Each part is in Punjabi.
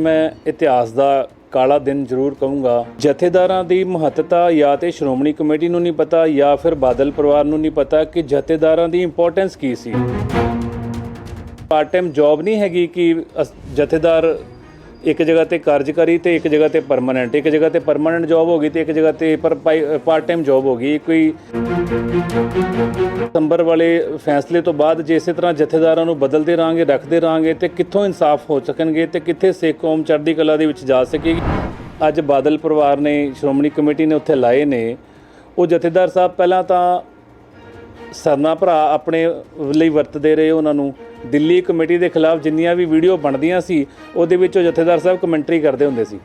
ਮੈਂ ਇਤਿਹਾਸ ਦਾ ਕਾਲਾ ਦਿਨ ਜ਼ਰੂਰ ਕਹੂੰਗਾ। ਜਥੇਦਾਰਾਂ ਦੀ ਮਹੱਤਤਾ ਜਾਂ ਤੇ ਸ਼੍ਰੋਮਣੀ ਕਮੇਟੀ ਨੂੰ ਨਹੀਂ ਪਤਾ ਜਾਂ ਫਿਰ ਬਾਦਲ ਪਰਿਵਾਰ ਨੂੰ ਨਹੀਂ ਪਤਾ ਕਿ ਜਥੇਦਾਰਾਂ ਦੀ ਇੰਪੋਰਟੈਂਸ ਕੀ ਸੀ। ਪਾਰਟ ਟਾਈਮ ਜੌਬ ਨਹੀਂ ਹੈਗੀ ਕਿ ਅਸ- ਜਥੇਦਾਰ ਇੱਕ ਜਗ੍ਹਾ ਤੇ ਕਾਰਜਕਾਰੀ ਤੇ ਇੱਕ ਜਗ੍ਹਾ ਤੇ ਪਰਮਨੈਂਟ ਇੱਕ ਜਗ੍ਹਾ ਤੇ ਪਰਮਨੈਂਟ ਜੌਬ ਹੋ ਗਈ ਤੇ ਇੱਕ ਜਗ੍ਹਾ ਤੇ ਪਰ ਪਾਰਟ ਟਾਈਮ ਜੌਬ ਹੋ ਗਈ। ਕੋਈ ਸਤੰਬਰ ਵਾਲੇ ਫੈਸਲੇ ਤੋਂ ਬਾਅਦ ਜੇ ਇਸੇ ਤਰ੍ਹਾਂ ਜਥੇਦਾਰਾਂ ਨੂੰ ਬਦਲਦੇ ਰਾਂਗੇ ਰੱਖਦੇ ਰਾਂਗੇ ਤੇ ਕਿੱਥੋਂ ਇਨਸਾਫ ਹੋ ਸਕਣਗੇ ਤੇ ਕਿੱਥੇ ਸਿੱਖ ਕੌਮ ਚੜ੍ਹਦੀ ਕਲਾ ਦੇ ਵਿੱਚ ਜਾ ਸਕੇਗੀ? ਅੱਜ ਬਾਦਲ ਪਰਿਵਾਰ ਨੇ, ਸ਼੍ਰੋਮਣੀ ਕਮੇਟੀ ਨੇ ਉੱਥੇ ਲਾਏ ਨੇ। ਉਹ ਜਥੇਦਾਰ ਸਾਹਿਬ ਪਹਿਲਾਂ ਤਾਂ ਸਰਨਾ ਭਰਾ ਆਪਣੇ ਲਈ ਵਰਤਦੇ ਰਹੇ ਉਹਨਾਂ ਨੂੰ। ਦਿੱਲੀ ਕਮੇਟੀ ਦੇ ਖਿਲਾਫ ਜਿੰਨੀਆਂ ਵੀ ਵੀਡੀਓ ਬਣਦੀਆਂ ਸੀ, ਉਹਦੇ ਵਿੱਚ ਉਹ ਜਥੇਦਾਰ ਸਾਹਿਬ ਕਮੈਂਟਰੀ ਕਰਦੇ ਹੁੰਦੇ ਸੀ।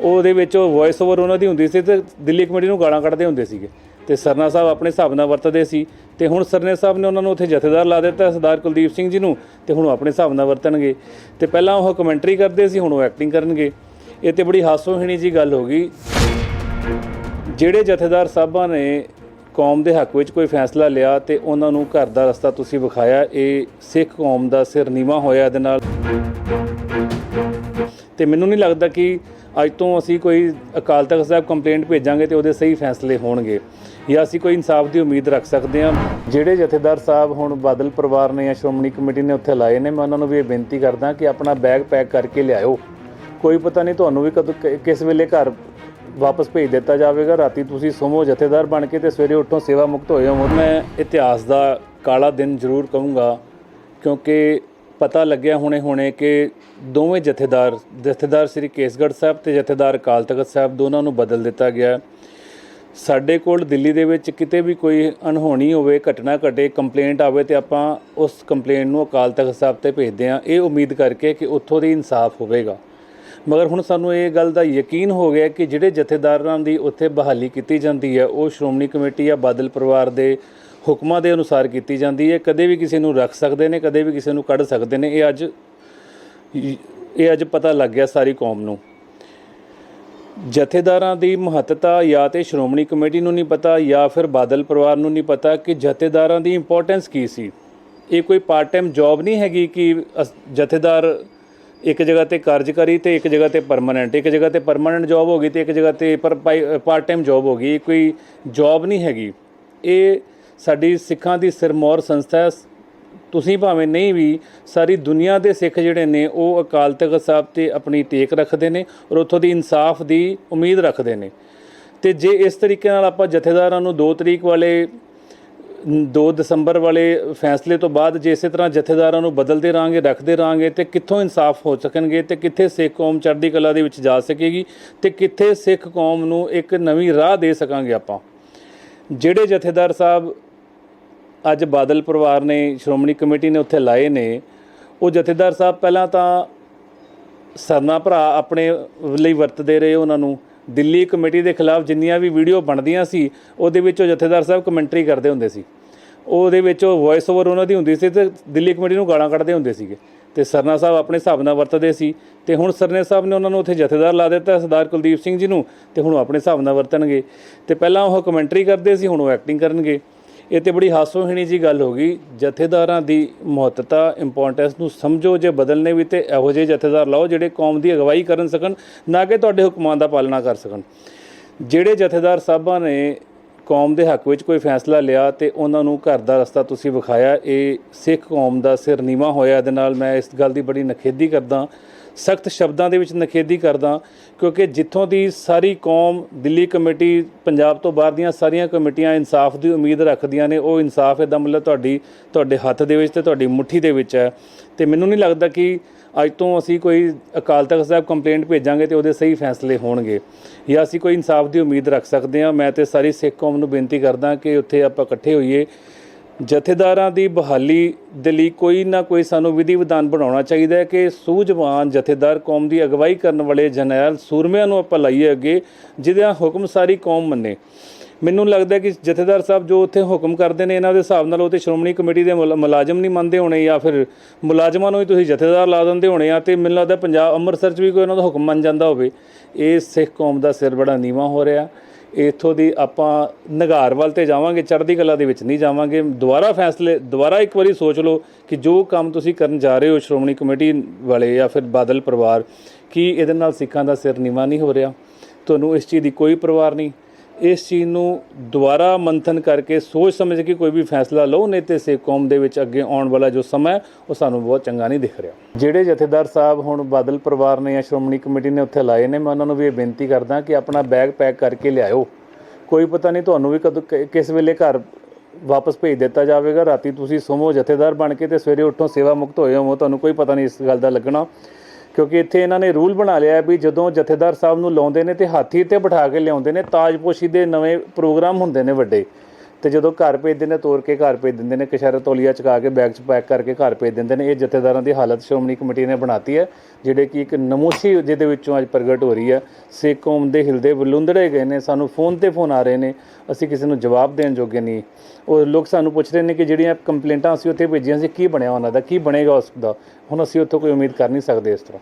ਉਹਦੇ ਵਿੱਚ ਉਹ ਵੌਇਸ ਓਵਰ ਉਹਨਾਂ ਦੀ ਹੁੰਦੀ ਸੀ ਤੇ ਦਿੱਲੀ ਕਮੇਟੀ ਨੂੰ ਗਾਲਾਂ ਕੱਢਦੇ ਹੁੰਦੇ ਸੀਗੇ। ਤੇ ਸਰਨਾ ਸਾਹਿਬ ਆਪਣੇ ਹਿਸਾਬ ਨਾਲ ਵਰਤਦੇ ਸੀ ਤੇ ਹੁਣ ਸਰਨੇ ਸਾਹਿਬ ਨੇ ਉਹਨਾਂ ਨੂੰ ਉੱਥੇ ਜਥੇਦਾਰ ਲਾ ਦਿੱਤਾ, ਸਰਦਾਰ ਕੁਲਦੀਪ ਸਿੰਘ ਜੀ ਨੂੰ ਤੇ ਹੁਣ ਉਹ ਆਪਣੇ ਹਿਸਾਬ ਨਾਲ ਵਰਤਣਗੇ। ਤੇ ਪਹਿਲਾਂ ਉਹ ਕਮੈਂਟਰੀ ਕਰਦੇ ਸੀ, ਹੁਣ ਉਹ ਐਕਟਿੰਗ ਕਰਨਗੇ। ਇਹ ਤੇ ਬੜੀ ਹਾਸੋਹੀਣੀ ਜੀ ਗੱਲ ਹੋ ਗਈ। ਜਿਹੜੇ ਜਥੇਦਾਰ ਸਾਹਿਬਾਂ ਨੇ ਕੌਮ ਦੇ ਹੱਕ ਵਿੱਚ ਕੋਈ ਫੈਸਲਾ ਲਿਆ ਤੇ ਉਹਨਾਂ ਨੂੰ ਘਰ ਦਾ ਰਸਤਾ ਤੁਸੀਂ ਵਿਖਾਇਆ, ਇਹ ਸਿੱਖ ਕੌਮ ਦਾ ਸਿਰ ਨੀਵਾ ਹੋਇਆ ਇਹਦੇ ਨਾਲ। ਤੇ ਮੈਨੂੰ ਨਹੀਂ ਲੱਗਦਾ ਕਿ ਅੱਜ ਤੋਂ ਅਸੀਂ ਕੋਈ ਅਕਾਲ ਤਖਤ ਸਾਹਿਬ ਕੰਪਲੇਂਟ ਭੇਜਾਂਗੇ ਤੇ ਉਹਦੇ ਸਹੀ ਫੈਸਲੇ ਹੋਣਗੇ ਜਾਂ ਅਸੀਂ ਕੋਈ ਇਨਸਾਫ ਦੀ ਉਮੀਦ ਰੱਖ ਸਕਦੇ ਹਾਂ। ਜਿਹੜੇ ਜਥੇਦਾਰ ਸਾਹਿਬ ਹੁਣ ਬਾਦਲ ਪਰਿਵਾਰ ਨੇ ਜਾਂ ਸ਼੍ਰੋਮਣੀ ਕਮੇਟੀ ਨੇ ਉੱਥੇ ਲਾਏ ਨੇ, ਮੈਂ ਉਹਨਾਂ ਨੂੰ ਵੀ ਇਹ ਬੇਨਤੀ ਕਰਦਾ ਕਿ ਆਪਣਾ ਬੈਗ ਪੈਕ ਕਰਕੇ ਲਿਆਇਓ। ਕੋਈ ਪਤਾ ਨਹੀਂ ਤੁਹਾਨੂੰ ਵੀ ਕਦੋਂ ਕਿਸ ਵੇਲੇ ਘਰ ਵਾਪਸ ਭੇਜ ਦਿੱਤਾ ਜਾਵੇਗਾ। ਰਾਤੀ ਤੁਸੀਂ ਸੋਮੋ ਜਥੇਦਾਰ ਬਣ ਕੇ ਤੇ ਸਵੇਰੇ ਉੱਠੋ, ਸੇਵਾ ਮੁਕਤ ਹੋਏ ਹੋ। ਮੈਂ ਇਤਿਹਾਸ ਦਾ ਕਾਲਾ ਦਿਨ ਜ਼ਰੂਰ ਕਹੂੰਗਾ, ਕਿਉਂਕਿ ਪਤਾ ਲੱਗਿਆ ਹੁਣੇ ਹੁਣੇ ਕਿ ਦੋਵੇਂ ਜਥੇਦਾਰ ਜਥੇਦਾਰ ਸ੍ਰੀ ਕੇਸਗੜ੍ਹ ਸਾਹਿਬ ਤੇ ਜਥੇਦਾਰ ਅਕਾਲ ਤਖਤ ਸਾਹਿਬ ਦੋਨਾਂ ਨੂੰ ਬਦਲ ਦਿੱਤਾ ਗਿਆ। ਸਾਡੇ ਕੋਲ ਦਿੱਲੀ ਦੇ ਵਿੱਚ ਕਿਤੇ ਵੀ ਕੋਈ ਅਣਹੋਣੀ ਹੋਵੇ, ਘਟਨਾ ਘਟੇ, ਕੰਪਲੇਂਟ ਆਵੇ ਤੇ ਆਪਾਂ ਉਸ ਕੰਪਲੇਂਟ ਨੂੰ ਅਕਾਲ ਤਖਤ ਸਾਹਿਬ ਤੇ ਭੇਜਦੇ ਹਾਂ। ਇਹ ਉਮੀਦ ਕਰਕੇ ਕਿ ਉੱਥੋਂ ਦੀ ਇਨਸਾਫ ਹੋਵੇਗਾ। ਮਗਰ ਹੁਣ ਸਾਨੂੰ ਇਹ ਗੱਲ ਦਾ ਯਕੀਨ ਹੋ ਗਿਆ ਕਿ ਜਿਹੜੇ ਜਥੇਦਾਰਾਂ ਦੀ ਉੱਥੇ ਬਹਾਲੀ ਕੀਤੀ ਜਾਂਦੀ ਹੈ, ਉਹ ਸ਼੍ਰੋਮਣੀ ਕਮੇਟੀ ਜਾਂ ਬਾਦਲ ਪਰਿਵਾਰ ਦੇ ਹੁਕਮਾਂ ਦੇ ਅਨੁਸਾਰ ਕੀਤੀ ਜਾਂਦੀ ਹੈ। ਕਦੇ ਵੀ ਕਿਸੇ ਨੂੰ ਰੱਖ ਸਕਦੇ ਨੇ, ਕਦੇ ਵੀ ਕਿਸੇ ਨੂੰ ਕੱਢ ਸਕਦੇ ਨੇ। ਇਹ ਅੱਜ ਇਹ ਅੱਜ ਪਤਾ ਲੱਗ ਗਿਆ ਸਾਰੀ ਕੌਮ ਨੂੰ। ਜਥੇਦਾਰਾਂ ਦੀ ਮਹੱਤਤਾ ਜਾਂ ਤੇ ਸ਼੍ਰੋਮਣੀ ਕਮੇਟੀ ਨੂੰ ਨਹੀਂ ਪਤਾ, ਜਾਂ ਫਿਰ ਬਾਦਲ ਪਰਿਵਾਰ ਨੂੰ ਨਹੀਂ ਪਤਾ ਕਿ ਜਥੇਦਾਰਾਂ ਦੀ ਇੰਪੋਰਟੈਂਸ ਕੀ ਸੀ। ਇਹ ਕੋਈ ਪਾਰਟ ਟਾਈਮ ਜੌਬ ਨਹੀਂ ਹੈਗੀ ਕਿ ਅਸ- ਜਥੇਦਾਰ ਇੱਕ ਜਗ੍ਹਾ ਤੇ ਕਾਰਜਕਾਰੀ ਤੇ ਇੱਕ ਜਗ੍ਹਾ ਤੇ ਪਰਮਨੈਂਟ ਇੱਕ ਜਗ੍ਹਾ ਤੇ ਪਰਮਨੈਂਟ ਜੌਬ ਹੋ ਗਈ ਤੇ ਇੱਕ ਜਗ੍ਹਾ ਤੇ ਪਰ ਪਾਰਟ ਟਾਈਮ ਜੌਬ ਹੋ ਗਈ। ਕੋਈ ਜੌਬ ਨਹੀਂ ਹੈਗੀ। ਇਹ ਸਾਡੀ ਸਿੱਖਾਂ ਦੀ ਸਿਰਮੌਰ ਸੰਸਥਾ ਹੈ। ਤੁਸੀਂ ਭਾਵੇਂ ਨਹੀਂ ਵੀ, ਸਾਰੀ ਦੁਨੀਆ ਦੇ ਸਿੱਖ ਜਿਹੜੇ ਨੇ, ਉਹ ਅਕਾਲ ਤਖਤ ਸਾਹਿਬ ਤੇ ਆਪਣੀ ਟੇਕ ਰੱਖਦੇ ਨੇ ਔਰ ਉੱਥੋਂ ਦੀ ਇਨਸਾਫ ਦੀ ਉਮੀਦ ਰੱਖਦੇ ਨੇ। ਤੇ ਜੇ ਇਸ ਤਰੀਕੇ ਨਾਲ ਆਪਾਂ ਜਥੇਦਾਰਾਂ ਨੂੰ 2 ਤਰੀਕ ਵਾਲੇ 2 ਦਸੰਬਰ ਵਾਲੇ ਫੈਸਲੇ ਤੋਂ ਬਾਅਦ ਜੇ ਇਸੇ ਤਰ੍ਹਾਂ ਜਥੇਦਾਰਾਂ ਨੂੰ ਬਦਲਦੇ ਰਾਂਗੇ ਰੱਖਦੇ ਰਾਂਗੇ ਤੇ ਕਿੱਥੋਂ ਇਨਸਾਫ ਹੋ ਸਕਣਗੇ ਤੇ ਕਿੱਥੇ ਸਿੱਖ ਕੌਮ ਚੜ੍ਹਦੀ ਕਲਾ ਦੇ ਵਿੱਚ ਜਾ ਸਕੇਗੀ ਤੇ ਕਿੱਥੇ ਸਿੱਖ ਕੌਮ ਨੂੰ ਇੱਕ ਨਵੀਂ ਰਾਹ ਦੇ ਸਕਾਂਗੇ ਆਪਾਂ? ਜਿਹੜੇ ਜਥੇਦਾਰ ਸਾਹਿਬ ਅੱਜ ਬਾਦਲ ਪਰਿਵਾਰ ਨੇ, ਸ਼੍ਰੋਮਣੀ ਕਮੇਟੀ ਨੇ ਉੱਥੇ ਲਾਏ ਨੇ, ਉਹ ਜਥੇਦਾਰ ਸਾਹਿਬ ਪਹਿਲਾਂ ਤਾਂ ਸਰਨਾ ਭਰਾ ਆਪਣੇ ਲਈ ਵਰਤਦੇ ਰਹੇ ਉਹਨਾਂ ਨੂੰ। ਦਿੱਲੀ ਕਮੇਟੀ ਦੇ ਖਿਲਾਫ ਜਿੰਨੀਆਂ ਵੀ ਵੀਡੀਓ ਬਣਦੀਆਂ ਸੀ, ਉਹਦੇ ਵਿੱਚ ਉਹ ਜਥੇਦਾਰ ਸਾਹਿਬ ਕਮੈਂਟਰੀ ਕਰਦੇ ਹੁੰਦੇ ਸੀ। ਉਹਦੇ ਵਿੱਚ ਉਹ ਵੌਇਸ ਓਵਰ ਉਹਨਾਂ ਦੀ ਹੁੰਦੀ ਸੀ ਤੇ ਦਿੱਲੀ ਕਮੇਟੀ ਨੂੰ ਗਾਲਾਂ ਕੱਢਦੇ ਹੁੰਦੇ ਸੀਗੇ। ਤੇ ਸਰਨਾ ਸਾਹਿਬ ਆਪਣੇ ਹਿਸਾਬ ਨਾਲ ਵਰਤਦੇ ਸੀ ਤੇ ਹੁਣ ਸਰਨੇ ਸਾਹਿਬ ਨੇ ਉਹਨਾਂ ਨੂੰ ਉੱਥੇ ਜਥੇਦਾਰ ਲਾ ਦਿੱਤਾ, ਸਰਦਾਰ ਕੁਲਦੀਪ ਸਿੰਘ ਜੀ ਨੂੰ, ਤੇ ਹੁਣ ਉਹ ਆਪਣੇ ਹਿਸਾਬ ਨਾਲ ਵਰਤਣਗੇ। ਤੇ ਪਹਿਲਾਂ ਉਹ ਕਮੈਂਟਰੀ ਕਰਦੇ ਸੀ, ਹੁਣ ਉਹ ਐਕਟਿੰਗ ਕਰਨਗੇ। ਇਹ ਤੇ ਬੜੀ ਹਾਸੋਹੀਣੀ ਜੀ ਗੱਲ ਹੋ ਗਈ। ਜਥੇਦਾਰਾਂ ਦੀ ਮਹੱਤਤਾ ਇੰਪੋਰਟੈਂਸ ਨੂੰ ਸਮਝੋ, ਜੇ ਬਦਲਨੇ ਵੀ ਤੇ ਇਹੋ ਜਿਹੇ ਜਥੇਦਾਰ ਲਾਓ ਜਿਹੜੇ ਕੌਮ ਦੀ ਅਗਵਾਈ ਕਰਨ ਸਕਣ, ਨਾ ਕਿ ਤੁਹਾਡੇ ਹੁਕਮਾਂ ਦਾ ਪਾਲਣਾ ਕਰ ਸਕਣ। ਜਿਹੜੇ ਜਥੇਦਾਰ ਸਾਹਿਬਾਂ ਨੇ ਕੌਮ ਦੇ ਹੱਕ ਵਿੱਚ ਕੋਈ ਫੈਸਲਾ ਲਿਆ ਤੇ ਉਹਨਾਂ ਨੂੰ ਘਰ ਦਾ ਰਸਤਾ ਤੁਸੀਂ ਵਿਖਾਇਆ, ਇਹ ਸਿੱਖ ਕੌਮ ਦਾ ਸਿਰ ਨੀਵਾ ਹੋਇਆ। ਇਹਦੇ ਨਾਲ ਮੈਂ ਇਸ ਗੱਲ ਦੀ ਬੜੀ ਨਖੇਦੀ ਕਰਦਾ ਸਖਤ ਸ਼ਬਦਾਂ ਦੇ ਵਿੱਚ ਨਖੇਦੀ ਕਰਦਾ ਕਿਉਂਕਿ ਜਿੱਥੋਂ ਦੀ ਸਾਰੀ ਕੌਮ, ਦਿੱਲੀ ਕਮੇਟੀ, ਪੰਜਾਬ ਤੋਂ ਬਾਹਰ ਦੀਆਂ ਸਾਰੀਆਂ ਕਮੇਟੀਆਂ ਇਨਸਾਫ ਦੀ ਉਮੀਦ ਰੱਖਦੀਆਂ ਨੇ, ਉਹ ਇਨਸਾਫ ਇਹਦਾ ਮਤਲਬ ਤੁਹਾਡੀ, ਤੁਹਾਡੇ ਹੱਥ ਦੇ ਵਿੱਚ ਤੇ ਤੁਹਾਡੀ ਮੁੱਠੀ ਦੇ ਵਿੱਚ ਹੈ। ਤੇ ਮੈਨੂੰ ਨਹੀਂ ਲੱਗਦਾ ਕਿ ਅੱਜ ਤੋਂ ਅਸੀਂ ਕੋਈ ਅਕਾਲ ਤਖਤ ਸਾਹਿਬ ਕੰਪਲੇਂਟ ਭੇਜਾਂਗੇ ਤੇ ਉਹਦੇ ਸਹੀ ਫੈਸਲੇ ਹੋਣਗੇ। ਜਾਂ ਅਸੀਂ ਕੋਈ ਇਨਸਾਫ ਦੀ ਉਮੀਦ ਰੱਖ ਸਕਦੇ ਹਾਂ। ਮੈਂ ਤੇ ਸਾਰੀ ਸਿੱਖ ਕੌਮ ਨੂੰ ਬੇਨਤੀ ਕਰਦਾ ਕਿ ਉੱਥੇ ਆਪਾਂ ਇਕੱਠੇ ਹੋਈਏ। ਜਥੇਦਾਰਾਂ ਦੀ ਬਹਾਲੀ ਦੇ ਲਈ ਕੋਈ ਨਾ ਕੋਈ ਸਾਨੂੰ ਵਿਧੀ ਵਿਧਾਨ ਬਣਾਉਣਾ ਚਾਹੀਦਾ ਹੈ ਕਿ ਸੂਝਵਾਨ ਜਥੇਦਾਰ ਕੌਮ ਦੀ ਅਗਵਾਈ ਕਰਨ ਵਾਲੇ ਜਰਨੈਲ ਸੂਰਮਿਆਂ ਨੂੰ ਆਪਾਂ ਲਾਈਏ ਅੱਗੇ, ਜਿਹਦਾ ਹੁਕਮ ਸਾਰੀ ਕੌਮ ਮੰਨੇ। ਮੈਨੂੰ ਲੱਗਦਾ ਕਿ ਜਥੇਦਾਰ ਸਾਹਿਬ ਜੋ ਉੱਥੇ ਹੁਕਮ ਕਰਦੇ ਨੇ, ਇਹਨਾਂ ਦੇ ਹਿਸਾਬ ਨਾਲ ਉਹ ਤੇ ਸ਼੍ਰੋਮਣੀ ਕਮੇਟੀ ਦੇ ਮੁਲਾ- ਮੁਲਾਜ਼ਮ ਨਹੀਂ ਮੰਨਦੇ ਹੋਣੇ ਜਾਂ ਫਿਰ ਮੁਲਾਜ਼ਮਾਂ ਨੂੰ ਹੀ ਤੁਸੀਂ ਜਥੇਦਾਰ ਲਾ ਦਿੰਦੇ ਹੋਣੇ ਆ ਤੇ ਮੈਨੂੰ ਲੱਗਦਾ ਪੰਜਾਬ ਅੰਮ੍ਰਿਤਸਰ 'ਚ ਵੀ ਕੋਈ ਉਹਨਾਂ ਦਾ ਹੁਕਮ ਮੰਨ ਜਾਂਦਾ ਹੋਵੇ। ਇਹ ਸਿੱਖ ਕੌਮ ਦਾ ਸਿਰ ਬੜਾ ਨੀਵਾ ਹੋ ਰਿਹਾ। ਇੱਥੋਂ ਦੀ ਆਪਾਂ ਨਗਾਰ ਵੱਲ ਤੇ ਜਾਵਾਂਗੇ, ਚੜ੍ਹਦੀ ਕਲਾ ਦੇ ਵਿੱਚ ਨਹੀਂ ਜਾਵਾਂਗੇ। ਦੁਬਾਰਾ ਫੈਸਲੇ, ਦੁਬਾਰਾ ਇੱਕ ਵਾਰੀ ਸੋਚ ਲਓ ਕਿ ਜੋ ਕੰਮ ਤੁਸੀਂ ਕਰਨ ਜਾ ਰਹੇ ਹੋ ਸ਼੍ਰੋਮਣੀ ਕਮੇਟੀ ਵਾਲੇ ਜਾਂ ਫਿਰ ਬਾਦਲ ਪਰਿਵਾਰ, ਕੀ ਇਹਦੇ ਨਾਲ ਸਿੱਖਾਂ ਦਾ ਸਿਰ ਨੀਵਾ ਨਹੀਂ ਹੋ ਰਿਹਾ? ਤੁਹਾਨੂੰ ਇਸ ਚੀਜ਼ ਦੀ ਕੋਈ ਪਰਵਾਹ ਨਹੀਂ। ਇਸ ਚੀਜ਼ ਨੂੰ ਦੁਬਾਰਾ ਮੰਥਨ ਕਰਕੇ ਸੋਚ ਸਮਝ ਕੇ ਕੋਈ ਵੀ ਫੈਸਲਾ ਲਓ, ਨਹੀਂ ਤੇ ਸਿੱਖ ਕੌਮ ਦੇ ਵਿੱਚ ਅੱਗੇ ਆਉਣ ਵਾਲਾ ਜੋ ਸਮਾਂ ਉਹ ਸਾਨੂੰ ਬਹੁਤ ਚੰਗਾ ਨਹੀਂ ਦਿਖ ਰਿਹਾ। ਜਿਹੜੇ ਜਥੇਦਾਰ ਸਾਹਿਬ ਹੁਣ ਬਾਦਲ ਪਰਿਵਾਰ ਨੇ ਜਾਂ ਸ਼੍ਰੋਮਣੀ ਕਮੇਟੀ ਨੇ ਉੱਥੇ ਲਾਏ ਨੇ, ਮੈਂ ਉਹਨਾਂ ਨੂੰ ਵੀ ਇਹ ਬੇਨਤੀ ਕਰਦਾ ਕਿ ਆਪਣਾ ਬੈਗ ਪੈਕ ਕਰਕੇ ਲਿਆਇਓ। ਕੋਈ ਪਤਾ ਨਹੀਂ ਤੁਹਾਨੂੰ ਵੀ ਕਦੋਂ ਕਿਸ ਵੇਲੇ ਘਰ ਵਾਪਸ ਭੇਜ ਦਿੱਤਾ ਜਾਵੇਗਾ। ਰਾਤੀ ਤੁਸੀਂ ਸੋਮੋ ਜਥੇਦਾਰ ਬਣ ਕੇ ਤੇ ਸਵੇਰੇ ਉੱਠੋ, ਸੇਵਾ ਮੁਕਤ ਹੋਏ ਹੋ ਤੁਹਾਨੂੰ ਕੋਈ ਪਤਾ ਨਹੀਂ ਇਸ ਗੱਲ ਦਾ ਲੱਗਣਾ। ਕਿਉਂਕਿ ਇੱਥੇ ਇਹਨਾਂ ਨੇ ਰੂਲ ਬਣਾ ਲਿਆ ਵੀ ਜਦੋਂ ਜਥੇਦਾਰ ਸਾਹਿਬ ਨੂੰ ਲਾਉਂਦੇ ਨੇ ਤੇ ਹਾਥੀ ਤੇ ਬਿਠਾ ਕੇ ਲਿਆਉਂਦੇ ਨੇ, ਤਾਜਪੋਸ਼ੀ ਦੇ ਨਵੇਂ ਪ੍ਰੋਗਰਾਮ ਹੁੰਦੇ ਨੇ ਵੱਡੇ। ਤੇ ਜਦੋਂ ਘਰ ਭੇਜਦੇ ਨੇ ਤੋਰ ਕੇ ਘਰ ਭੇਜ ਦਿੰਦੇ ਨੇ ਕਸ਼ਹਿਰਾ ਤੋਲੀਆ ਚਕਾ ਕੇ ਬੈਗ 'ਚ ਪੈਕ ਕਰਕੇ ਘਰ ਭੇਜ ਦਿੰਦੇ ਨੇ। ਇਹ ਜਥੇਦਾਰਾਂ ਦੀ ਹਾਲਤ ਸ਼੍ਰੋਮਣੀ ਕਮੇਟੀ ਨੇ ਬਣਾਤੀ ਹੈ, ਜਿਹੜੇ ਕਿ ਇੱਕ ਨਮੂਸੀ ਜਿਹਦੇ ਵਿੱਚੋਂ ਅੱਜ ਪ੍ਰਗਟ ਹੋ ਰਹੀ ਹੈ। ਸਿੱਖ ਕੌਮ ਦੇ ਹਿਲਦੇ ਬਲੁੰਦੜੇ ਗਏ ਨੇ, ਸਾਨੂੰ ਫੋਨ ਤੇ ਫੋਨ ਆ ਰਹੇ ਨੇ, ਅਸੀਂ ਕਿਸੇ ਨੂੰ ਜਵਾਬ ਦੇਣ ਜੋਗੇ ਨਹੀਂ। ਉਹ ਲੋਕ ਸਾਨੂੰ ਪੁੱਛ ਰਹੇ ਨੇ ਕਿ ਜਿਹੜੀਆਂ ਕੰਪਲੇਂਟਾਂ ਅਸੀਂ ਉੱਥੇ ਭੇਜੀਆਂ ਸੀ, ਕੀ ਬਣਿਆ ਉਹਨਾਂ ਦਾ, ਕੀ ਬਣੇਗਾ ਉਸ ਦਾ? ਹੁਣ ਅਸੀਂ ਉੱਥੋਂ ਕੋਈ ਉਮੀਦ ਕਰ ਨਹੀਂ ਸਕਦੇ ਇਸ ਤਰ੍ਹਾਂ।